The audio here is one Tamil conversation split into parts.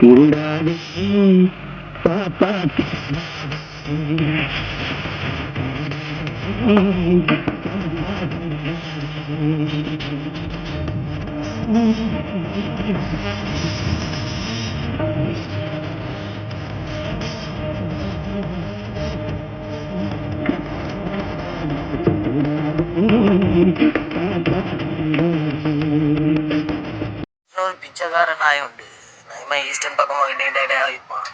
തിണ്ടാതെ പാപ്പ Thank you. ஒரு பிச்சைக்கார நாய் உண்டு நாயமா ஈஸ்டர்ன் பக்கமாக கிட்டே வைப்பான்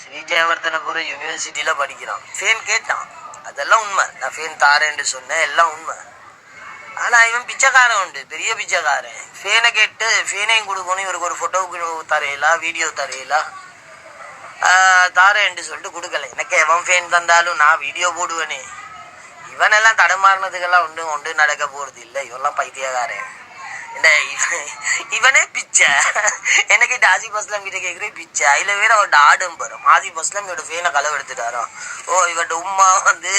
ஸ்ரீ ஜெயவர்தனபுரம் யூனிவர்சிட்டியில் படிக்கிறான். ஃபேன் கேட்டான். அதெல்லாம் உண்மை. நான் ஃபேன் தாரேன்னு சொன்னேன். எல்லாம் உண்மை. ஆனால் இவன் பிச்சைக்காரன் உண்டு. பெரிய பிச்சைக்காரன். ஃபேனை கேட்டு ஃபேனையும் கொடுக்கணும். இவருக்கு ஒரு ஃபோட்டோவுக்கு தரையிலா வீடியோ தரையிலா. தாரேன்ட்டு சொல்லிட்டு கொடுக்கல. எனக்கு எவன் ஃபேன் தந்தாலும் நான் வீடியோ போடுவேனே. இவனெல்லாம் தடுமாறினதுக்கெல்லாம் ஒன்றும் ஒன்று நடக்க போகிறது இல்லை இவெல்லாம் பைத்தியக்காரன். இவன் இவனே பிச்சை. எனக்கிட்ட டாஜி பஸ்லாம் கிட்ட கேட்குறேன் பிச்சை. அதில் வேற அவட்ட ஆடும் வரும். ஆசி பஸ்லாம் இவட ஃபேனை களவு எடுத்துட்டாராம் ஓ இவட்ட உமா வந்து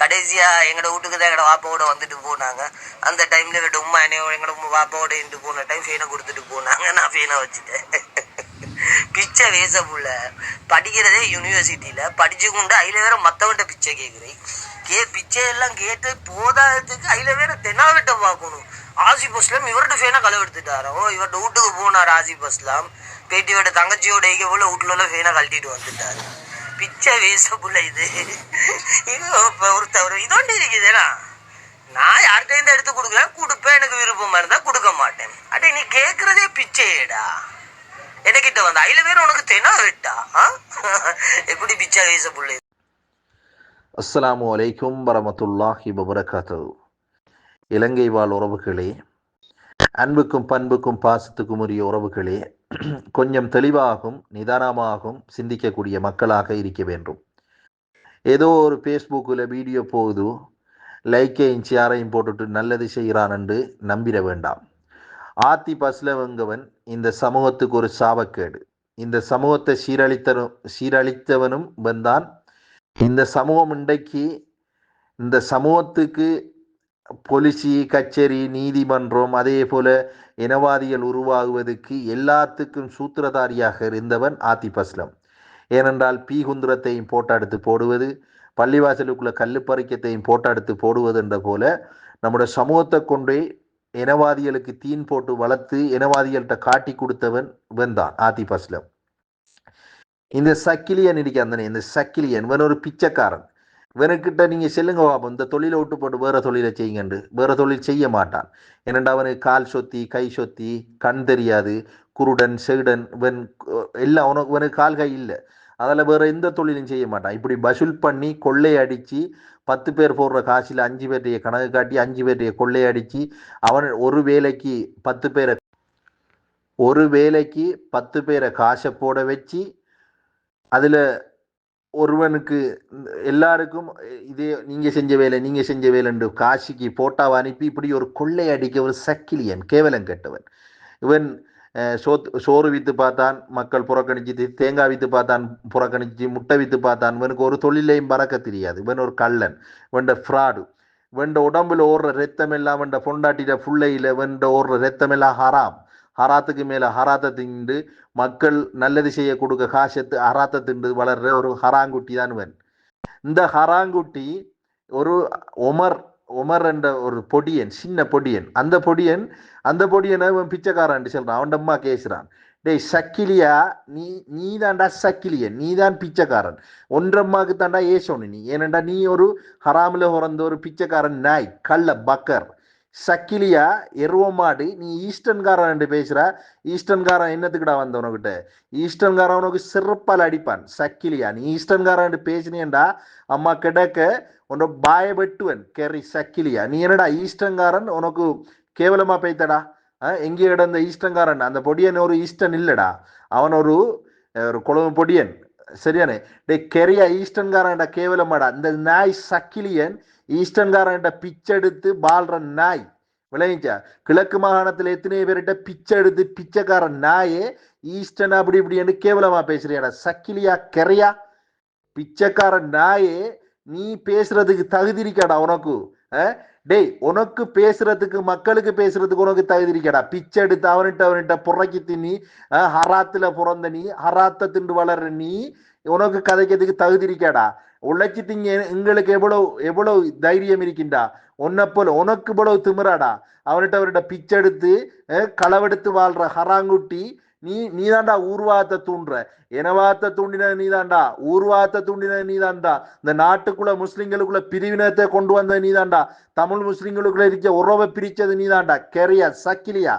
கடைசியாக எங்களோட வீட்டுக்கு தான் எங்களோட வாப்பாவோட வந்துட்டு போனாங்க. அந்த டைமில் இவட்ட உமா என்னையோ எங்களோட உமா வாப்பாவோட இருந்து போன டைம் ஃபேனை கொடுத்துட்டு போனாங்க. நான் ஃபேனை வச்சுட்டேன். பிச்சை வேசப்புள்ள புள்ள. படிக்கிறதே யூனிவர்சிட்டியில படிச்சு கொண்டு அதில் வேற மற்றவன்ட்ட பிச்சை கேட்குறேன் கே பிச்சை எல்லாம் கேட்டு போதாததுக்கு அதில் வேற தென்னாவிட்ட பார்க்கணும். ஆசிப் அஸ்லாம் இவர்கிட்ட ஃபேனா களவு எடுத்துட்டாரோ இவர்கிட்ட வீட்டுக்கு போனார் ஆசி அஸ்லாம் பேட்டியோட தங்கச்சியோட இங்க போல வீட்டுல ஃபேனா கழட்டிட்டு வந்துட்டாரு. பிச்சை வேச இது. இது ஒருத்தவர் ஒருத்தர் இதோண்டு இருக்குதுனா நான் யார்கிட்ட இருந்து எடுத்து கொடுக்கல. கொடுப்பேன் எனக்கு விருப்பமா இருந்தா கொடுக்க மாட்டேன். அடே நீ கேட்குறதே பிச்சையேடா. எனக்கிட்ட வந்து? ஐல பேர் உனக்கு தெனா விட்டா? எப்படி பிச்சை வேசப்புள்ள புள்ளை அஸ்ஸலாமு வரமத்துல்லாஹி வபரகாத்து இலங்கை வாழ் உறவுகளே அன்புக்கும் பண்புக்கும் பாசத்துக்கும் உரிய உறவுகளே கொஞ்சம் தெளிவாகவும் நிதானமாகவும் சிந்திக்கக்கூடிய மக்களாக இருக்க வேண்டும். ஏதோ ஒரு ஃபேஸ்புக்கில் வீடியோ போகுது லைக்கையும் ஷேரையும் போட்டுட்டு நல்லது செய்கிறான் என்று நம்பிட வேண்டாம். ஆத்தி பஸ்லவங்கவன் இந்த சமூகத்துக்கு ஒரு சாபக்கேடு. இந்த சமூகத்தை சீரழித்தனும் சீரழித்தவனும் வந்தான். இந்த சமூகம் இன்றைக்கு இந்த சமூகத்துக்கு பொலிசி கச்சேரி நீதிமன்றம் அதே போல இனவாதிகள் உருவாகுவதற்கு எல்லாத்துக்கும் சூத்திரதாரியாக இருந்தவன் ஆத்திப் அஸ்லம். ஏனென்றால் பீகுந்திரத்தையும் போட்டெடுத்து போடுவது பள்ளிவாசலுக்குள்ள கல் பறிக்கத்தையும் போட்டெடுத்து போடுவது என்ற போல நம்முடைய சமூகத்தை கொண்டே இனவாதிகளுக்கு தீன் போட்டு வளர்த்து இனவாதிகள்கிட்ட காட்டி கொடுத்தவன் இவன் தான் ஆத்திப் அஸ்லம். இந்த சக்கிலியன் இடிக்க அந்த இந்த சக்கிலியன் இவன் ஒரு பிச்சைக்காரன். இவனுக்கிட்ட நீங்கள் செல்லுங்க பாப்போம் இந்த தொழிலை விட்டு போட்டு வேற தொழிலை செய்யுங்கண்டு. வேற தொழில் செய்ய மாட்டான். ஏனெண்டா அவனுக்கு கால் சொத்தி கை சொத்தி கண் தெரியாது குருடன் செகுடன் இவன் எல்லாம் உனக்கு இவனுக்கு கால் கை இல்லை. அதில் வேற எந்த தொழிலும் செய்ய மாட்டான். இப்படி வசூல் பண்ணி கொள்ளை அடித்து பத்து பேர் போடுற காசில் அஞ்சு பேர்டைய கணக்கு காட்டி அஞ்சு பேர்டைய கொள்ளை அடித்து அவன் ஒரு வேலைக்கு பத்து பேரை ஒரு வேலைக்கு பத்து பேரை காசை போட வச்சு அதில் ஒருவனுக்கு எல்லாருக்கும் இதே நீங்க செஞ்ச வேலை நீங்க செஞ்ச வேலைன்னு காசிக்கு போட்டாவை அனுப்பி இப்படி ஒரு கொள்ளை அடிக்க ஒரு சக்கிலியன் கேவலம் கெட்டவன். இவன் சோத் சோறு வித்து பார்த்தான் மக்கள் புறக்கணிச்சு தேங்காய் வித்து பார்த்தான் புறக்கணிச்சு முட்டை வித்து பார்த்தான். இவனுக்கு ஒரு தொழிலையும் பறக்க தெரியாது. இவன் ஒரு கள்ளன் இவன்ட ஃப்ராடு இவன்ட உடம்புல ஓடுற ரத்தம் எல்லாம் இவன்ட பொண்டாட்டிட புள்ளையில இவன்ட ஓடுற ரத்தம் எல்லாம் ஹராம் ஹராத்துக்கு மேல ஹராத்தை திண்டு மக்கள் நல்லது செய்ய கொடுக்க காசத்து ஹராத்தை திண்டு வளர்ற ஒரு ஹராங்குட்டி தான் இவன் இந்த ஹராங்குட்டி ஒரு உமர் உமர் என்ற ஒரு பொடியன் சின்ன பொடியன். அந்த பொடியன் அந்த பொடியனை இவன் பிச்சைக்காரன் சொல்றான். அவன் அம்மா கேசுறான் டேய் சக்கிலியா? நீ நீ தாண்டா சக்கிலியன். நீ தான் பிச்சைக்காரன். ஒன்றம்மாக்கு தாண்டா ஏசோனு நீ ஏனண்டா நீ ஒரு ஹராமில் பிறந்த ஒரு பிச்சைக்காரன் நாய். கள்ள பக்கர். சக்கிலியா எருவமாடி நீ ஈஸ்டன்காரன் என்று பேசுற. ஈஸ்டன்காரன் என்னத்துக்குடா வந்த உனக்கிட்ட? ஈஸ்டன்காரன் உனக்கு சிறப்பால் அடிப்பான். சக்கிலியா நீ ஈஸ்டன்காரன் என்று பேசினேன்டா. அம்மா கிடக்க உன்னோட பாய வெட்டுவன் கேரி சக்கிலியா நீ என்னடா ஈஸ்டன்காரன்? உனக்கு கேவலமா பேய்த்தடா. எங்கே கிடந்த ஈஸ்டன்காரன் அந்த பொடியன் ஒரு ஈஸ்டன் இல்லடா. அவன் ஒரு ஒரு குழம்பு பொடியன். சரியானே? டே கெரியா ஈஸ்டன்காரன்டா கேவலமாடா. இந்த நாய் சக்கிலியன் ஈஸ்டன்காரன்ட்ட பிச்செடுத்து பால்ற நாய். விளைவிச்சா கிழக்கு மாகாணத்துல எத்தனை பேர்கிட்ட பிச்சை எடுத்து பிச்சைக்காரன் நாயே ஈஸ்டன் அப்படி இப்படி என்று கேவலமா பேசுறியாடா. சக்கிலியா கெறையா பிச்சைக்காரன் நாயே நீ பேசுறதுக்கு தகுதி இருக்காடா உனக்கு? டேய் உனக்கு பேசுறதுக்கு மக்களுக்கு பேசுறதுக்கு உனக்கு தகுதி இருக்கடா. பிச்சை எடுத்து அவன்கிட்ட அவன்கிட்ட புறக்கி தின்னி ஹராத்துல பிறந்த நீ ஹராத்த திண்டு வளர்ற நீ உனக்கு கதைக்கிறதுக்கு தகுதி இருக்காடா. உழைச்சி திங்க எங்களுக்கு எவ்வளவு எவ்வளவு தைரியம் இருக்கின்றா? உன்னை போல உனக்கு இவ்வளவு திமிராடா? அவர்கிட்ட அவர்கிட்ட பிச்சை எடுத்து களவெடுத்து வாழ்ற ஹராங்குட்டி நீ நீதாண்டா ஊர்வாத்த தூண்டுற. எனவாத்த தூண்டின நீதாண்டா? ஊர்வாத்த தூண்டின நீதாண்டா? இந்த நாட்டுக்குள்ள முஸ்லிம்களுக்குள்ள பிரிவினத்தை கொண்டு வந்த நீதாண்டா? தமிழ் முஸ்லிம்களுக்குள்ள இருக்க உறவை பிரிச்சது நீதாண்டா? கெரியா சக்கிலியா?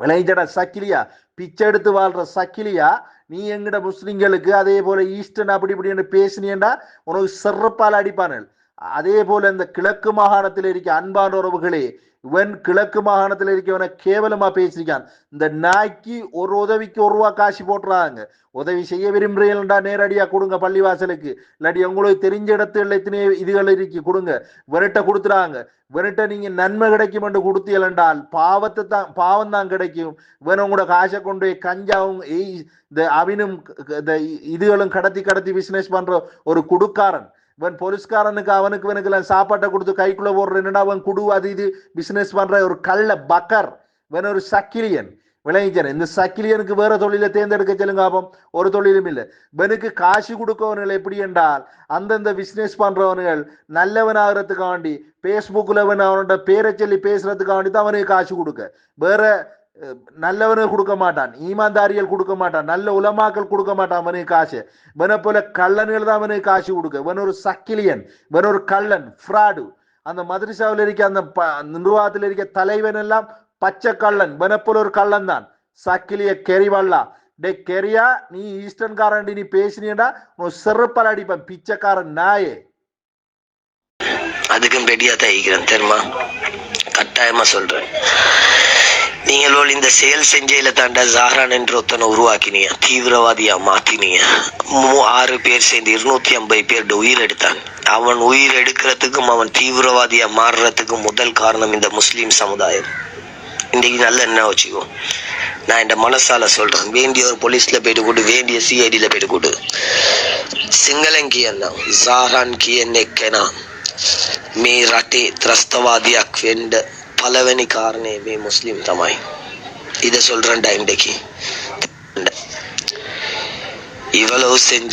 விளைஞ்சடா சக்கிலியா? பிச்சை எடுத்து வாழ்ற சக்கிலியா? நீ எங்கட முஸ்லிம்களுக்கு அதே போல ஈஸ்டர்ன் அப்படி இப்படின்னு பேசினியண்டா உனக்கு சிறப்பால் அடிப்பானல். அதே போல இந்த கிழக்கு மாகாணத்தில் இருக்க அன்பான உறவுகளே இவன் கிழக்கு மாகாணத்தில் இருக்கவனை கேவலமா பேசியிருக்கான். இந்த நாய்க்கு ஒரு உதவிக்கு ஒரு ரூபா காசு போட்டுறாங்க. உதவி செய்ய விரும்புறீங்களா நேரடியா கொடுங்க பள்ளிவாசலுக்கு. இல்லாட்டி உங்களுக்கு தெரிஞ்ச இடத்துல எத்தனை இதுகள் இருக்கி கொடுங்க. விரட்ட கொடுத்துறாங்க. விரட்ட நீங்க நன்மை கிடைக்கும் என்று கொடுத்தீங்களென்றால் பாவத்தை தான் பாவம் தான் கிடைக்கும். இவன் உங்களோட காசை கொண்டு போய் கஞ்சாவும் ஏய், இந்த அவினும் இந்த இதுகளும் கடத்தி கடத்தி பிசினஸ் பண்ற ஒரு குடுக்காரன். இவன் போலீஸ்காரனுக்கு அவனுக்கு இவனுக்கு எல்லாம் சாப்பாட்டை கொடுத்து கைக்குள்ள போடுற என்னடா அவன் குடு அது இது பிசினஸ் பண்ற ஒரு கள்ள பக்கர். இவன் ஒரு சக்கிலியன். விளைஞ்சன் இந்த சக்கிலியனுக்கு வேற தொழிலை தேர்ந்தெடுக்க சொல்லுங்க அப்பம் ஒரு தொழிலும் இல்லை. இவனுக்கு காசு கொடுக்கவனுகள் எப்படி என்றால் அந்தந்த பிசினஸ் பண்றவனுகள் நல்லவனாகிறதுக்காண்டி பேஸ்புக்கில் அவன் அவனோட பேரை சொல்லி பேசுறதுக்காண்டி தான் அவனுக்கு காசு கொடுக்க. வேற அஹ், நல்லவனுக்கு கொடுக்க மாட்டான் ஈமான்தாரிகள் கொடுக்க மாட்டான் நல்ல உலமாக்கள் கொடுக்க மாட்டான் அவனுக்கு காசு. இவனை போல கள்ளன்கள் தான் அவனுக்கு காசு கொடுக்க. இவன் ஒரு சக்கிலியன் இவன் ஒரு கள்ளன் ஃப்ராடு அந்த மதுரசாவில் இருக்க அந்த நிர்வாகத்தில் இருக்க தலைவன் எல்லாம் பச்சை கள்ளன் இவனை போல ஒரு கள்ளன் தான். சக்கிலிய கெரிவல்லா. டே கெரியா நீ ஈஸ்டர்ன் காரண்டி நீ பேசினீடா உன் செருப்பால் அடிப்பேன் பிச்சைக்காரன் நாயே. அதுக்கும் ரெடியா தான் தெரியுமா? கட்டாயமா சொல்றேன். நீங்கள் இந்த செயல் செஞ்சையில தாண்ட ஜாரான் என்ற ஒருத்தனை உருவாக்கினீங்க தீவிரவாதியா மாத்தினீங்க ஆறு பேர் சேர்ந்து இருநூத்தி ஐம்பது பேர் உயிர் எடுத்தான் அவன் உயிர் எடுக்கிறதுக்கும் அவன் தீவிரவாதியா மாறுறதுக்கும் முதல் காரணம் இந்த முஸ்லீம் சமுதாயம். இன்றைக்கு நல்ல என்ன வச்சுக்கோ. நான் இந்த மனசால சொல்றேன். வேண்டிய ஒரு போலீஸ்ல போயிட்டு கூட்டு வேண்டிய சிஐடியில போயிட்டு கூட்டு சிங்களங்கி என்ன ஜாரான் கி என்ன மே ரட்டே திரஸ்தவாதியா வெண்ட பலவனி కారణే మీ ముస్లిం తమాయి இதை சொல்கிறேன்டா இன்றைக்கு. இவ்வளவு செஞ்ச